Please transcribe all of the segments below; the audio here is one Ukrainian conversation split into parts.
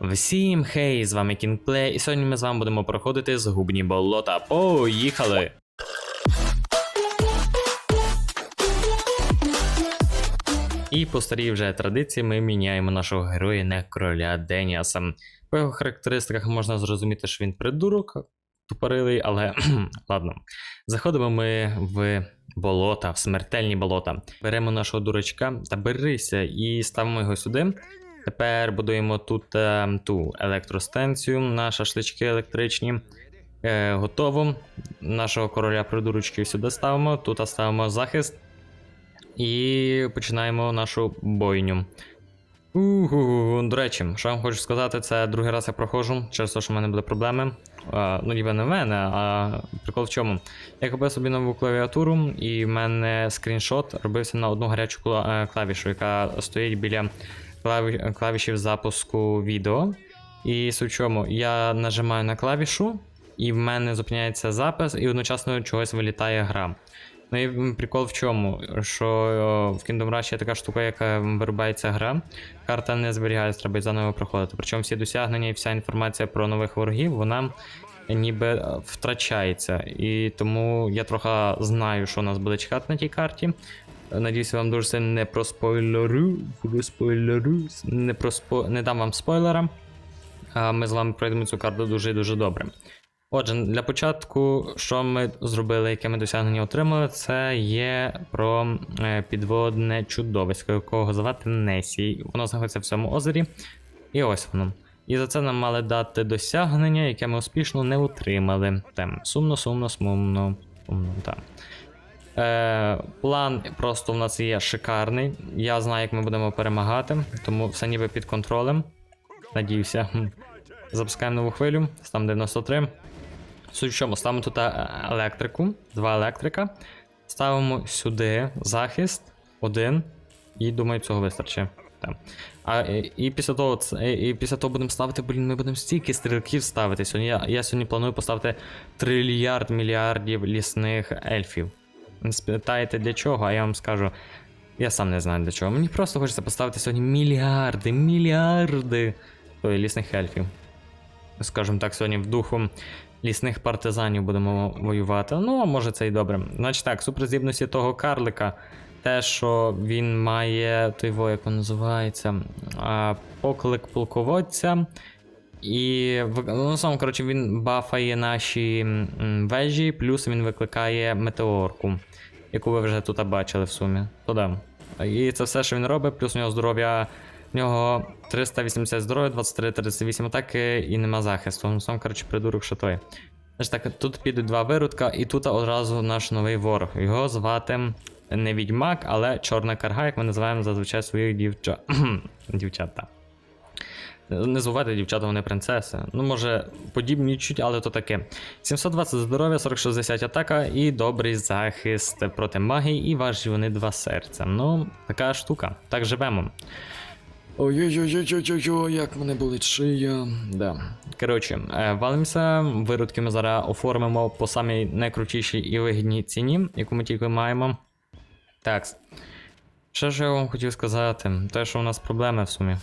Всім хей, з вами Кінгплей, і сьогодні ми з вами будемо проходити згубні болота. Поїхали! І по старій вже традиції ми міняємо нашого героя на короля Деніаса. По його характеристиках можна зрозуміти, що він придурок, тупорилий, але ладно. Заходимо ми в болота, в смертельні болота. Беремо нашого дурачка та берися і ставимо його сюди. Тепер будуємо тут е, ту електростанцію на шашлички електричні. Е, готово. Нашого короля придурочки сюди ставимо. Тут ставимо захист. І починаємо нашу бойню. Угу, до речі, що я вам хочу сказати, це другий раз я проходжу через те, що в мене були проблеми. А, ну, ніби не в мене, а прикол в чому. Я купив собі нову клавіатуру, і в мене скріншот робився на одну гарячу е, клавішу, яка стоїть біля клаві... клавішів запуску відео. І в чому, я нажимаю на клавішу, і в мене зупиняється запис, і одночасно чогось вилітає гра. Ну і прикол в чому? Що в Kingdom Rush є така штука, яка вирубається гра, карта не зберігається, треба заново проходити. Причому всі досягнення і вся інформація про нових ворогів, вона ніби е, втрачається. І тому я трохи знаю, що нас буде чекати на тій карті. Надіюся, вам дуже сильно не проспойлерю, проспойлерю, не, проспо... не дам вам спойлера. Ми з вами пройдемо цю карту дуже і дуже добре. Отже, для початку, що ми зробили, яке ми досягнення отримали, це є про е, підводне чудовисько, якого звати Несі. Воно знаходиться в цьому озері. І ось воно. І за це нам мали дати досягнення, яке ми успішно не отримали. Там сумно, сумно, сумно. сумно так. Е, план просто в нас є шикарний. Я знаю, як ми будемо перемагати, тому все ніби під контролем. Надіюся. Запускаємо нову хвилю, стам 93. Суть в чому, ставимо тут е, електрику, два електрика. Ставимо сюди захист, один. І думаю, цього вистачить. Так. А, і, і після того і, і після того будемо ставити, блін, ми будемо стільки стрілків ставити. Сьогодні я, я сьогодні планую поставити трильярд мільярдів лісних ельфів. Спитаєте для чого, а я вам скажу. Я сам не знаю для чого. Мені просто хочеться поставити сьогодні мільярди, мільярди лісних ельфів. Скажімо так, сьогодні в духу лісних партизанів будемо воювати. Ну, а може це і добре. Значить так, суперздібності того карлика. Те, що він має той як він називається, поклик полководця. І ну, сам, коротше, він бафає наші вежі, плюс він викликає метеорку, яку ви вже тут бачили в сумі. То. І це все, що він робить, плюс у нього здоров'я. В нього 380 здоров'я, 23-38 атаки і нема захисту. Ну сам, коротше, придурок, що той. Значить так, тут підуть два виродка, і тут одразу наш новий ворог. Його звати не відьмак, але чорна карга, як ми називаємо зазвичай своїх дівчат. Дівчат, так. Не забувайте, дівчата, вони принцеси. Ну, може, подібні чуть, але то таке. 720 здоров'я, 40-60 атака і добрий захист проти магії, і важі вони два серця. Ну, така штука. Так живемо. Ой-ой-ой-ой-ой-ой, як мене болить шия. Да. Коротше, е, валимося, виродки ми зараз оформимо по самій найкрутішій і вигідній ціні, яку ми тільки маємо. Так. Що ж я вам хотів сказати? Те, що у нас проблеми в сумі.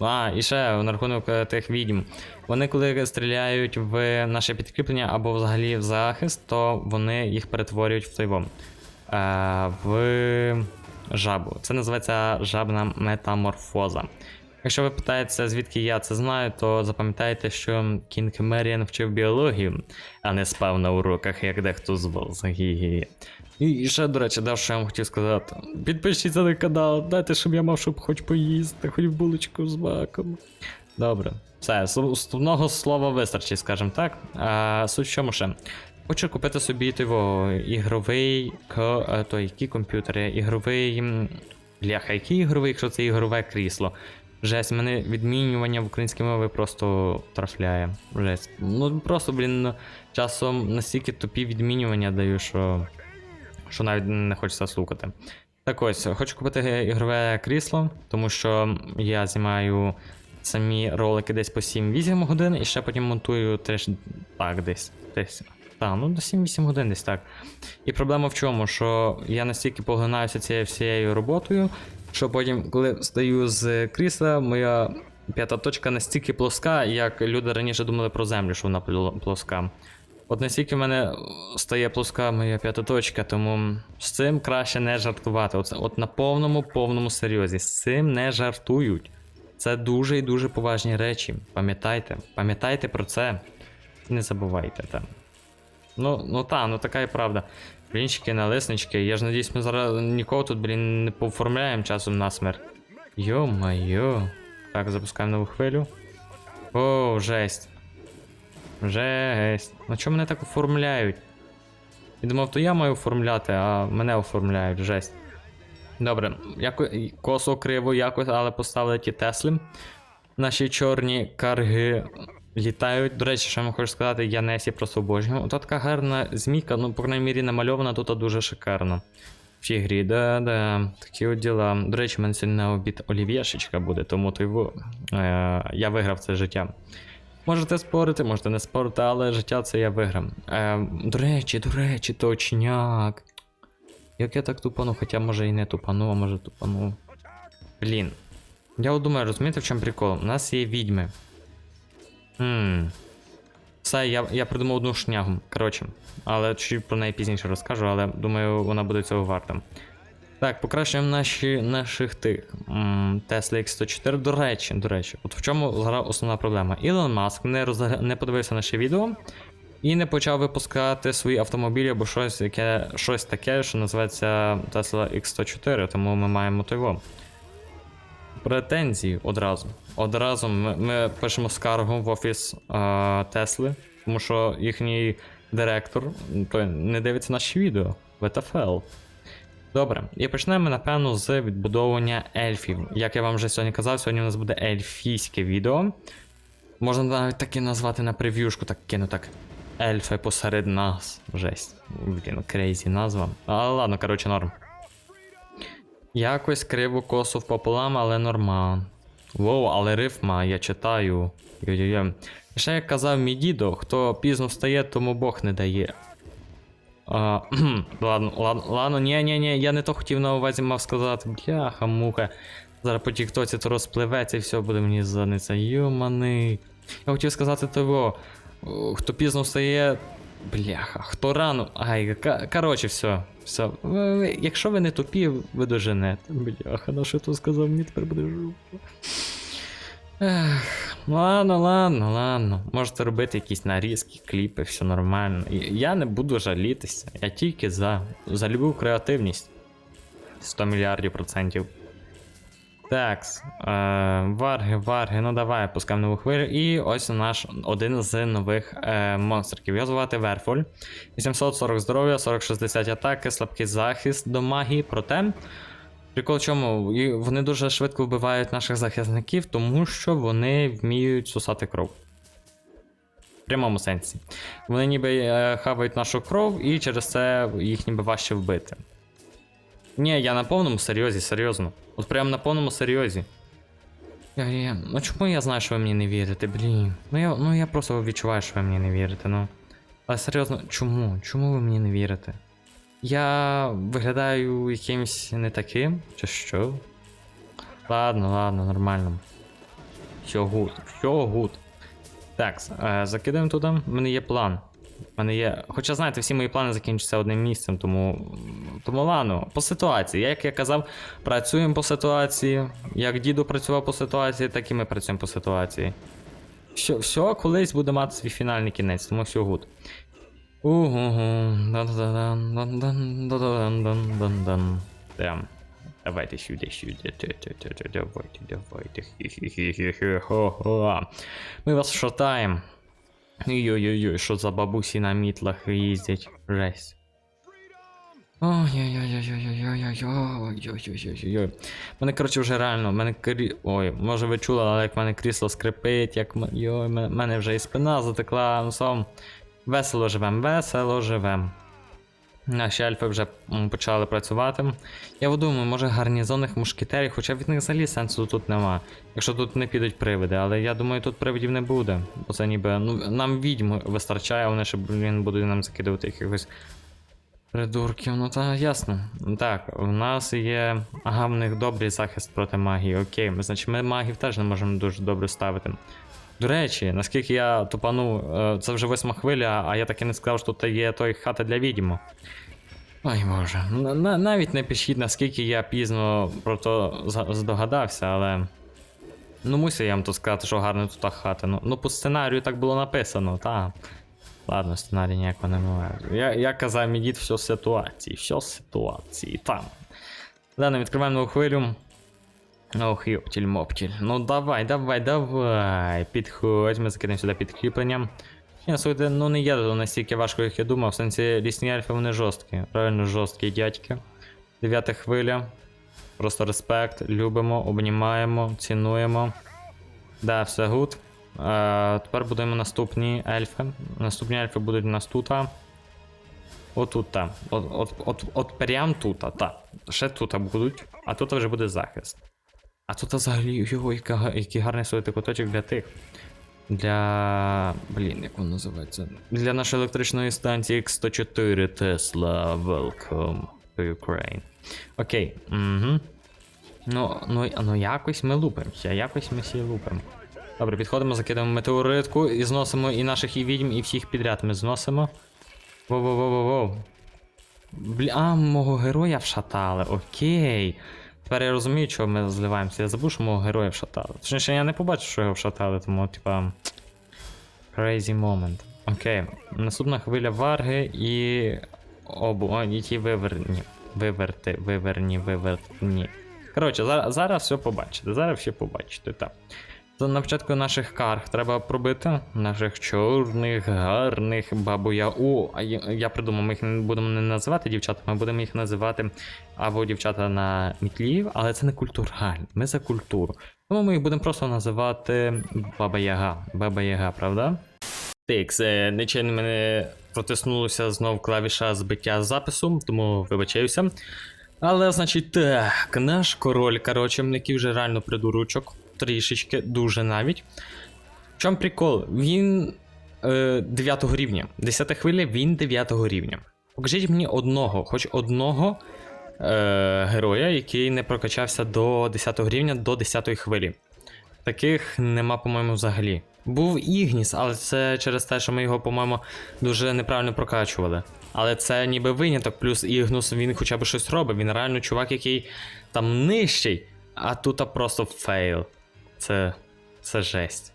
А, і ще на рахунок е, тих відьм. Вони, коли стріляють в наше підкріплення або взагалі в захист, то вони їх перетворюють в тойвом. Е, в жабу. Це називається жабна метаморфоза. Якщо ви питаєте, звідки я це знаю, то запам'ятайте, що Кінг Меріан вчив біологію, а не спав на уроках, як дехто з вас. Гі-гі. І і ще, до речі, дав, що я вам хотів сказати. Підпишіться на канал, дайте, щоб я мав, щоб хоч поїсти, хоч булочку з маком. Добре. Все, основного слова вистачить, скажімо так. А, суть в чому ще? Хочу купити собі того ігровий ко, е, той, які комп'ютери, ігровий. Бляха, який ігровий, якщо це ігрове крісло. Жесть, мене відмінювання в українській мові просто трафляє. Жесть. Ну просто, блін, часом настільки тупі відмінювання даю, що. Що навіть не хочеться слухати. Так ось, хочу купити ігрове крісло, тому що я знімаю самі ролики десь по 7-8 годин і ще потім монтую теж так десь. десь. Так, ну до 7-8 годин десь так. І проблема в чому? Що я настільки поглинаюся цією всією роботою, що потім, коли встаю з крісла, моя п'ята точка настільки плоска, як люди раніше думали про землю, що вона плоска. От настільки в мене стає плоска моя п'ята точка, тому з цим краще не жартувати. От, от на повному повному серйозі. З цим не жартують. Це дуже і дуже поважні речі. Пам'ятайте, пам'ятайте про це. Не забувайте там. Ну, ну та, ну така і правда. Блінчики, налиснички. Я ж надіюсь, ми зараз нікого тут, блін, не пооформляємо часом на смерть. Йо-майо. Так, запускаємо нову хвилю. О, жесть. Жесть. Ну чому мене так оформляють? Я думав, то я маю оформляти, а мене оформляють, жесть. Добре, яко... косо криво якось, але поставили ті Тесли. Наші чорні карги літають. До речі, що я вам хочу сказати, я Несі просто обожнюю. Ото така гарна змійка, ну, по крайній мірі, намальована тут дуже шикарно. В цій грі, да-да, такі от діла. До речі, в мене сьогодні на обід олів'єшечка буде, тому то його, е, я виграв це життя. Можете спорити, можете не спорити, але життя це я виграв. Е, до речі, до речі, точняк. Як я так тупану, хоча може і не тупану, а може тупану. Блін. Я думаю, розумієте, в чому прикол? У нас є відьми. Хм. Все, я, я придумав одну шнягу. Коротше, але чуть про неї пізніше розкажу, але думаю, вона буде цього варта. Так, покращуємо наші, наших тих Tesla X104. До речі, до речі, от в чому зараз основна проблема? Ілон Маск не, розгля... не подивився наше відео і не почав випускати свої автомобілі або щось, яке, щось таке, що називається Tesla X104, тому ми маємо того. Претензії одразу. Одразу ми, ми пишемо скаргу в офіс е, Тесли, тому що їхній директор той, не дивиться наші відео. ВТФЛ. Добре, і почнемо, напевно, з відбудовування ельфів. Як я вам вже сьогодні казав, сьогодні у нас буде ельфійське відео. Можна навіть таке назвати на прев'юшку, так кину так. Ельфи посеред нас. Жесть. Блін, крейзі назва. Але ладно, коротше, норм. Якось криво косу пополам, але нормал. Воу, але рифма, я читаю. Йо-йо-йо. Ще як казав мій дідо, хто пізно встає, тому Бог не дає. А, ладно, ладно, ладно, ні, ні, ні, я не то хотів на увазі мав сказати. Бляха, муха. Зараз по тіктоці то розпливеться і все буде мені задниця. Йоманий. Я хотів сказати того. Хто пізно встає. Бляха, хто рано. Ай, коротше, все. Все. Якщо ви не тупі, ви доженете. Бляха, на що то сказав, мені тепер буде жовто. Ех, ну ладно, ладно, ладно. Можете робити якісь нарізки, кліпи, все нормально. Я не буду жалітися. Я тільки за. За любу креативність. 100 мільярдів процентів. Так, е, варги, варги, ну давай, пускаємо нову хвилю. І ось наш один з нових е, монстриків. Його звати Верфоль. 840 здоров'я, 40-60 атаки, слабкий захист до магії. Проте. Прикол в чому? І Вони дуже швидко вбивають наших захисників, тому що вони вміють сосати кров. В прямому сенсі. Вони ніби е, хавають нашу кров, і через це їх ніби важче вбити. Ні, я на повному серйозі, серйозно. От прям на повному серйозі. Я, ну чому я знаю, що ви мені не вірите, блін. Ну я, ну я просто відчуваю, що ви мені не вірите, ну. Але серйозно, чому? Чому ви мені не вірите? Я виглядаю якимсь не таким, чи що? Ладно, ладно, нормально. Все гуд, все гуд. Так, е, закидаємо туди. У мене є план. У мене є. Хоча, знаєте, всі мої плани закінчаться одним місцем, тому. Тому ладно, по ситуації. Як я казав, працюємо по ситуації. Як діду працював по ситуації, так і ми працюємо по ситуації. Все, все колись буде мати свій фінальний кінець, тому все гуд. Угу. Прям. Давайте сюди, сюди. Давайте, давайте. Хі-хі-хі-хі-хо-хо. Ми вас шатаємо. Ой-ой-ой, що за бабусі на мітлах їздять. Жесть. Ой-ой-ой-ой-ой-ой-ой-ой-ой-ой-ой-ой. Мене, коротше, вже реально, мене крі... Ой, може ви чули, але як мене крісло скрипить, як мене, вже і спина затекла, ну словом. Весело живем, весело живем. Наші альфи вже почали працювати. Я думаю, може гарнізонних мушкетерів, хоча від них взагалі сенсу тут нема. Якщо тут не підуть привиди, але я думаю, тут привидів не буде. Бо це ніби. Ну, нам відьм вистачає, а вони ще, блін, будуть нам закидувати якихось Придурків, ну та ясно. Так, в нас є. Ага, в них добрий захист проти магії. Окей, значить, ми магів теж не можемо дуже добре ставити. До речі, наскільки я тупанув, е, це вже восьма хвиля, а я так і не сказав, що тут є той хата для відьму. Ой боже, на- на- навіть не пишіть, наскільки я пізно про то здогадався, але. Ну, мусив я вам тут сказати, що гарна тут хата. Ну, ну по сценарію так було написано, та. Ладно, сценарій ніякого не буває. Я, я казав, мій дід, все з ситуації, все з ситуації, там. Ладно, відкриваємо нову хвилю. Ох, йоптіль моптіль. Ну давай, давай, давай. Підходь, ми закинемо сюди підкріплення. Ні, слухайте, ну не є настільки важко, як я думав. В сенсі лісні альфи вони жорсткі. Реально жорсткі дядьки. Дев'ята хвиля. Просто респект, любимо, обнімаємо, цінуємо. Да, все гуд. Е, тепер будемо наступні ельфи. Наступні ельфи будуть у нас тут. Отут. От, от, от, от прям тут, та. Ще тут будуть, а тут вже буде захист. А тут взагалі, його, га- який гарний стоїть куточок для тих. Для. Блін, як воно називається? Для нашої електричної станції X104 Tesla. Welcome to Ukraine. Окей. Угу. Ну, ну, ну якось ми лупимося, якось ми всі лупимо. Добре, підходимо, закидаємо метеоритку і зносимо і наших і відьм, і всіх підряд ми зносимо. Воу-воу-воу-воу. Бля, а, мого героя вшатали, окей. Тепер я розумію, чого ми зливаємося. Я забув, що мого героя вшатали. Точніше, я не побачив, що його вшатали, тому, типа. Crazy moment. Окей. Наступна хвиля варги і. Обу. О, і ті виверні. Виверти, виверні, виверні. Коротше, зараз, зараз все побачите. Зараз все побачите, так. На початку наших карг треба пробити наших чорних, гарних бабуя. О, я, придумав, ми їх будемо не називати дівчатами, ми будемо їх називати або дівчата на мітлів, але це не культурально. Ми за культуру. Тому ми їх будемо просто називати Баба Яга. Баба Яга, правда? Тикс, нечайно мене протиснулося знов клавіша збиття запису, тому вибачаюся. Але, значить, так, наш король, коротше, який вже реально придурочок, трішечки, дуже навіть. В чому прикол? Він е, 9 рівня. 10 хвиля, він 9 рівня. Покажіть мені одного, хоч одного е, героя, який не прокачався до 10 рівня, до 10 хвилі. Таких нема, по-моєму, взагалі. Був Ігніс, але це через те, що ми його, по-моєму, дуже неправильно прокачували. Але це ніби виняток, плюс Ігнус він хоча б щось робить. Він реально чувак, який там нижчий, а тут просто фейл. Це. це жесть.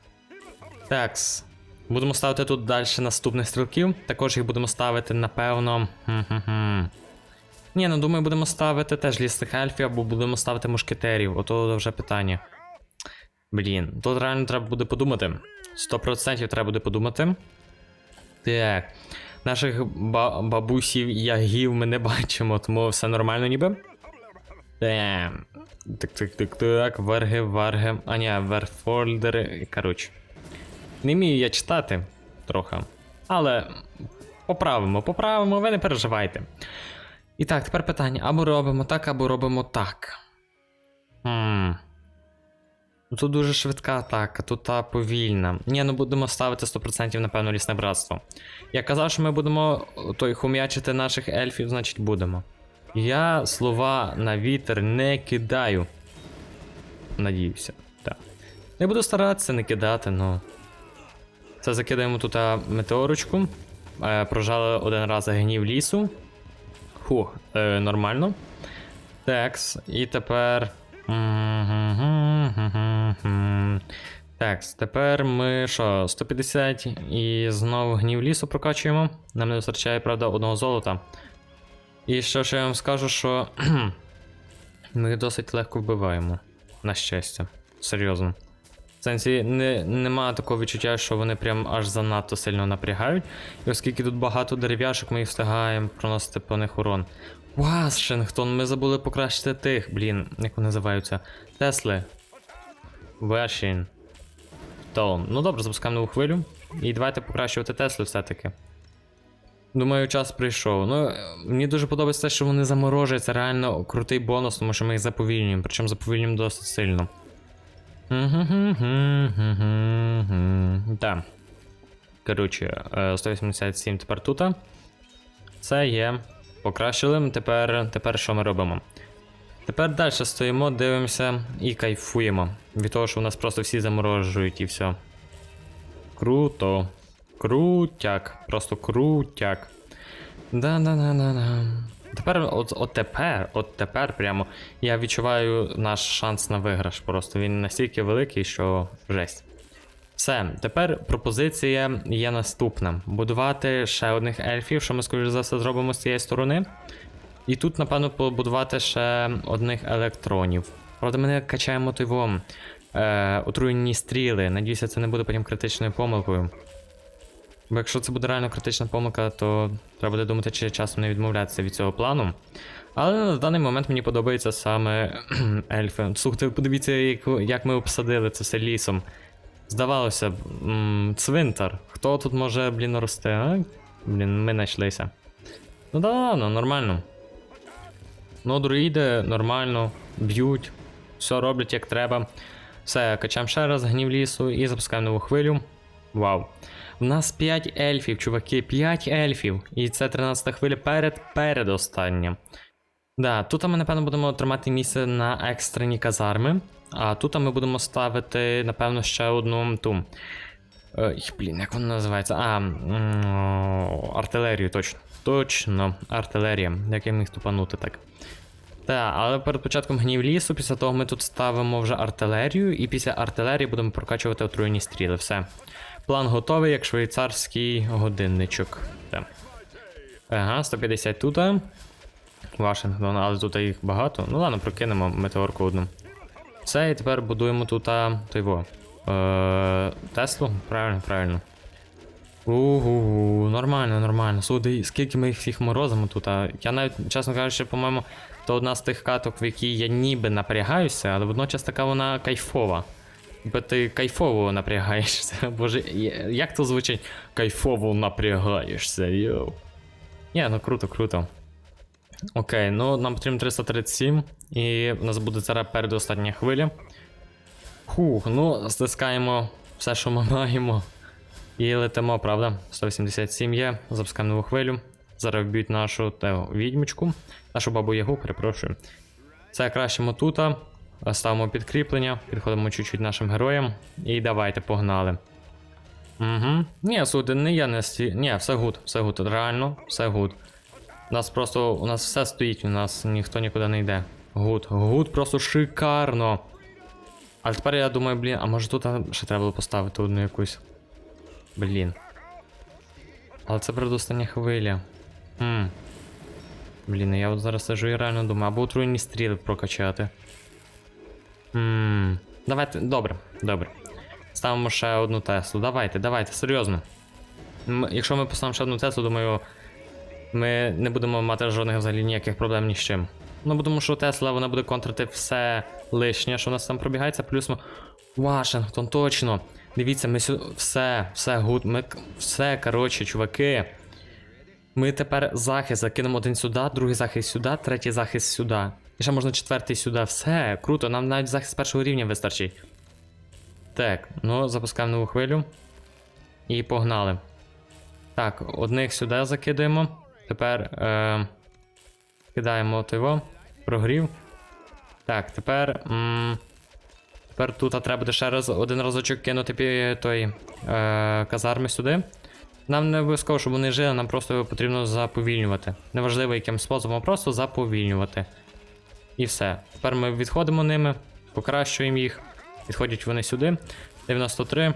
Такс. Будемо ставити тут далі наступних стрілків. Також їх будемо ставити, напевно. Хм-хм-хм. Ні, ну думаю, будемо ставити теж лісних ельфів, або будемо ставити мушкетерів. Ото вже питання. Блін, тут реально треба буде подумати. 100% треба буде подумати. Так. Наших ба- бабусів ягів ми не бачимо, тому все нормально ніби. Так. Так, так, так, так. Верги, варги. А ні, верфольдери. Коротше. Не вмію я читати трохи. Але поправимо, поправимо, ви не переживайте. І так, тепер питання: або робимо так, або робимо так. Хм. Ну, Тут дуже швидка атака, тут та повільна. Ні, ну будемо ставити 100% напевно лісне братство. Я казав, що ми будемо той хум'ячити наших ельфів, значить будемо. Я слова на вітер не кидаю. Надіюся, так. Я буду старатися не кидати, ну. Це закидаємо тут метеорочку. Е, прожали один раз гнів лісу. Хух, е, нормально. Текс, і тепер. Так, тепер ми що, 150 і знову гнів лісу прокачуємо. Нам не вистачає, правда, одного золота. І що ж я вам скажу, що ми їх досить легко вбиваємо. На щастя. Серйозно. В сенсі, не, нема такого відчуття, що вони прям аж занадто сильно напрягають. І оскільки тут багато дерев'яшок, ми їх встигаємо проносити по них урон. Вашингтон, ми забули покращити тих, блін, як вони називаються? Тесли. Вашін. Тон. Ну добре, запускаємо нову хвилю. І давайте покращувати Тесли все-таки. Думаю, час прийшов. Ну, е, мені дуже подобається те, що вони заморожують. Це реально крутий бонус, тому що ми їх заповільнюємо, причому заповільнюємо досить сильно. Так. Коротше, е, 187 тепер тут. Це є Покращили. Тепер, тепер що ми робимо? Тепер далі стоїмо, дивимося і кайфуємо. Від того, що у нас просто всі заморожують і все. Круто. Крутяк. Просто крутяк. Да-да-да-да-да. Тепер, от, от тепер, от тепер прямо я відчуваю наш шанс на виграш. Просто він настільки великий, що жесть. Все, тепер пропозиція є наступна: будувати ще одних ельфів, що ми, скоріш за все, зробимо з цієї сторони. І тут, напевно, побудувати ще одних електронів. Правда, ми не качаємо той вом. Е, отруєні стріли. Надіюся, це не буде потім критичною помилкою. Бо якщо це буде реально критична помилка, то треба буде думати, чи часом не відмовлятися від цього плану. Але на даний момент мені подобається саме ельфи. Слухайте, подивіться, як, ми обсадили це все лісом. Здавалося б, цвинтар. Хто тут може, блін, рости, а? Блін, ми знайшлися. Ну да, ну нормально. Ну, друїди нормально, б'ють, все роблять як треба. Все, качаємо ще раз гнів лісу і запускаємо нову хвилю. Вау. У нас 5 ельфів, чуваки, 5 ельфів. І це 13 хвиля перед передостання. Да, тут ми, напевно, будемо тримати місце на екстрені казарми. А тут ми будемо ставити, напевно, ще одну ту. Е, блін, як вона називається? А, артилерію, точно. Точно, артилерія. Як я міг тупанути так. Так, але перед початком гнів лісу, після того ми тут ставимо вже артилерію, і після артилерії будемо прокачувати отруєні стріли. Все. План готовий, як швейцарський годинничок. Ага, 150 тут. Вашингтон, але тут їх багато. Ну ладно, прокинемо метеорку одну. Все, і тепер будуємо тут а, той во. Е, Теслу? Правильно, правильно. Угу, нормально, нормально. Слухай, скільки ми їх всіх морозимо тут. Я навіть, чесно кажучи, по-моєму, то одна з тих каток, в якій я ніби напрягаюся, але водночас така вона кайфова. Бо ти кайфово напрягаєшся. Боже, як то звучить? Кайфово напрягаєшся, йоу. Ні, ну круто, круто. Окей, ну нам потрібно 337, і в нас буде зараз передостання хвиля. Фух, ну, стискаємо все, що ми маємо. І летимо, правда? 187 є, запускаємо нову хвилю. Зараз вб'ють нашу те, відьмочку, нашу бабу Ягу, перепрошую. Це кращимо тут. Ставимо підкріплення, підходимо чуть-чуть нашим героям. І давайте, погнали. Угу. Ні, слухайте, не я не сті. Ні, все гуд, все гуд. Реально, все гуд. У нас просто. У нас все стоїть, у нас ніхто нікуди не йде. Гуд, гуд просто шикарно. Але тепер я думаю, блін, а може тут ще треба було поставити одну якусь. Блін. Але це передостання хвиля. Хм. Блін, я от зараз сижу і реально думаю, або отруєні стріли прокачати. Хм. Давайте, добре, добре. Ставимо ще одну Теслу. Давайте, давайте, серйозно. М- якщо ми поставимо ще одну Теслу, думаю, ми не будемо мати жодних взагалі ніяких проблем ні з чим. Ну, тому що Тесла вона буде контрити все лишнє, що у нас там пробігається, плюс ми. Вашингтон, точно. Дивіться, ми сю... все, все гуд. Ми все, коротше, чуваки. Ми тепер захист закинемо один сюди, другий захист сюди, третій захист сюди. І ще можна четвертий сюди. Все, круто, нам навіть захист першого рівня вистачить. Так, ну запускаємо нову хвилю. І погнали. Так, одних сюди закидаємо. Тепер е, кидаємо того. Прогрів. Так, тепер. М, тепер тут треба буде ще раз один разочок кинути той е, казарми сюди. Нам не обов'язково, щоб вони жили, нам просто потрібно заповільнювати. Неважливо яким способом, просто заповільнювати. І все. Тепер ми відходимо ними, покращуємо їх. Відходять вони сюди. 93.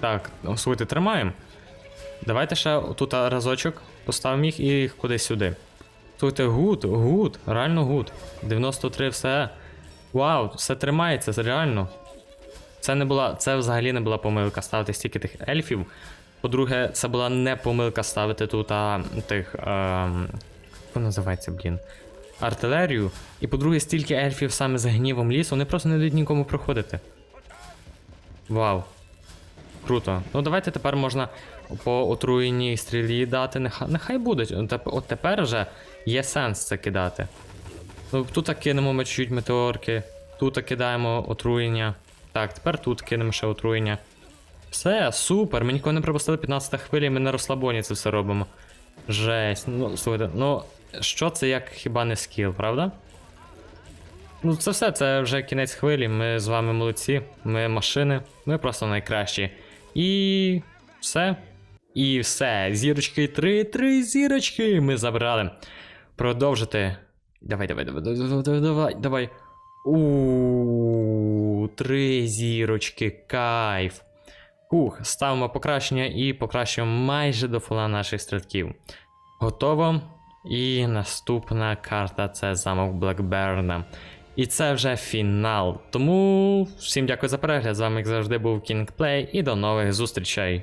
Так, ну, тримаємо. Давайте ще тут разочок поставимо їх і їх кудись сюди. Слухайте, гуд, гуд, реально гуд. 93, все. Вау, все тримається, це реально. Це не була, це взагалі не була помилка ставити стільки тих ельфів. По-друге, це була не помилка ставити тут а, тих. ем, Як називається, блін? Артилерію. І по-друге, стільки ельфів саме з гнівом лісу, вони просто не дають нікому проходити. Вау. Круто. Ну давайте тепер можна по отруєній стрілі дати. Нехай, нехай будуть. От тепер вже є сенс це кидати. Ну, тут кинемо ми чуть-чуть метеорки, тут кидаємо отруєння. Так, тепер тут кинемо ще отруєння. Все, супер. Ми нікого не пропустили 15 хвилі, ми на розслабоні це все робимо. Жесть. Ну, слухайте, ну, що це як хіба не скіл, правда? Ну, це все, це вже кінець хвилі. Ми з вами молодці, ми машини, ми просто найкращі. І все. І все. Зірочки три, три зірочки ми забрали. Продовжити. Давай, давай, давай, давай, давай, давай. У три зірочки, кайф. Ух, ставимо покращення і покращуємо майже до фола наших стрілків. Готово. І наступна карта це замок Блекберна. І це вже фінал. Тому всім дякую за перегляд. З вами, як завжди, був Кінгплей, і до нових зустрічей.